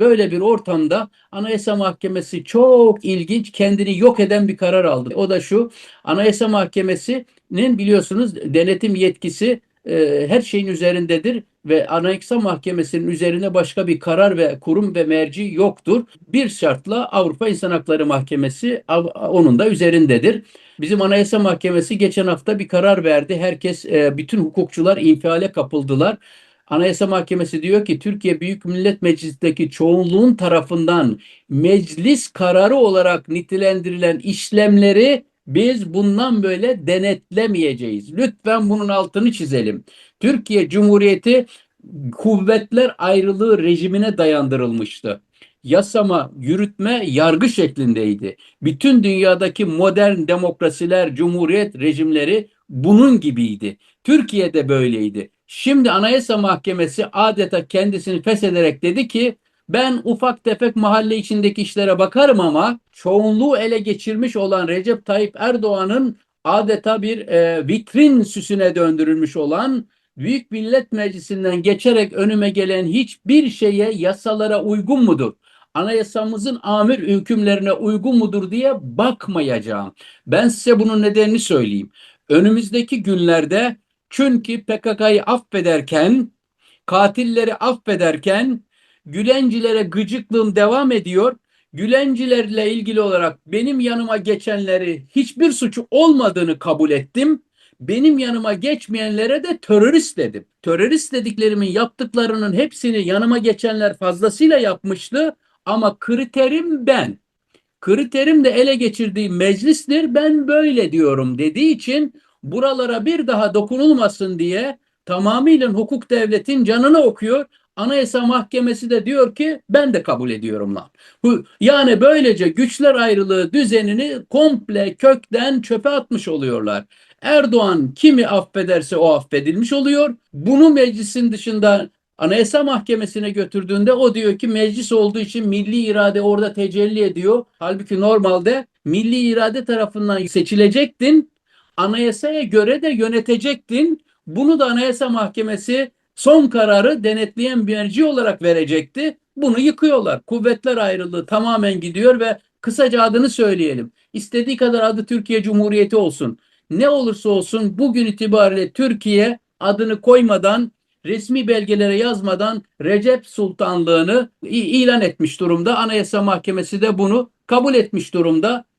Böyle bir ortamda Anayasa Mahkemesi çok ilginç kendini yok eden bir karar aldı. O da şu Anayasa Mahkemesi'nin biliyorsunuz denetim yetkisi e, her şeyin üzerindedir ve Anayasa Mahkemesi'nin üzerine başka bir karar ve kurum ve merci yoktur. Bir şartla Avrupa İnsan Hakları Mahkemesi onun da üzerindedir. Bizim Anayasa Mahkemesi geçen hafta bir karar verdi. Herkes, e, bütün hukukçular infiale kapıldılar. Anayasa Mahkemesi diyor ki Türkiye Büyük Millet Meclisi'ndeki çoğunluğun tarafından meclis kararı olarak nitelendirilen işlemleri biz bundan böyle denetlemeyeceğiz. Lütfen bunun altını çizelim. Türkiye Cumhuriyeti kuvvetler ayrılığı rejimine dayandırılmıştı. Yasama, yürütme, yargı şeklindeydi. Bütün dünyadaki modern demokrasiler, cumhuriyet rejimleri bunun gibiydi. Türkiye'de böyleydi. Şimdi Anayasa Mahkemesi adeta kendisini feshederek dedi ki ben ufak tefek mahalle içindeki işlere bakarım ama çoğunluğu ele geçirmiş olan Recep Tayyip Erdoğan'ın adeta bir e, vitrin süsüne döndürülmüş olan Büyük Millet Meclisi'nden geçerek önüme gelen hiçbir şeye yasalara uygun mudur? Anayasamızın amir hükümlerine uygun mudur diye bakmayacağım. Ben size bunun nedenini söyleyeyim. Önümüzdeki günlerde çünkü PKK'yı affederken, katilleri affederken Gülencilere gıcıklığım devam ediyor. Gülencilerle ilgili olarak benim yanıma geçenleri hiçbir suçu olmadığını kabul ettim. Benim yanıma geçmeyenlere de terörist dedim. Terörist dediklerimin yaptıklarının hepsini yanıma geçenler fazlasıyla yapmıştı ama kriterim ben. Kriterim de ele geçirdiğim meclistir. Ben böyle diyorum dediği için buralara bir daha dokunulmasın diye tamamıyla hukuk devletin canını okuyor. Anayasa Mahkemesi de diyor ki ben de kabul ediyorum lan. Yani böylece güçler ayrılığı düzenini komple kökten çöpe atmış oluyorlar. Erdoğan kimi affederse o affedilmiş oluyor. Bunu meclisin dışında Anayasa Mahkemesi'ne götürdüğünde o diyor ki meclis olduğu için milli irade orada tecelli ediyor. Halbuki normalde milli irade tarafından seçilecektin. Anayasaya göre de yönetecektin. Bunu da Anayasa Mahkemesi son kararı denetleyen bir merci olarak verecekti. Bunu yıkıyorlar. Kuvvetler ayrılığı tamamen gidiyor ve kısaca adını söyleyelim. İstediği kadar adı Türkiye Cumhuriyeti olsun. Ne olursa olsun bugün itibariyle Türkiye adını koymadan resmi belgelere yazmadan Recep Sultanlığını ilan etmiş durumda. Anayasa Mahkemesi de bunu kabul etmiş durumda.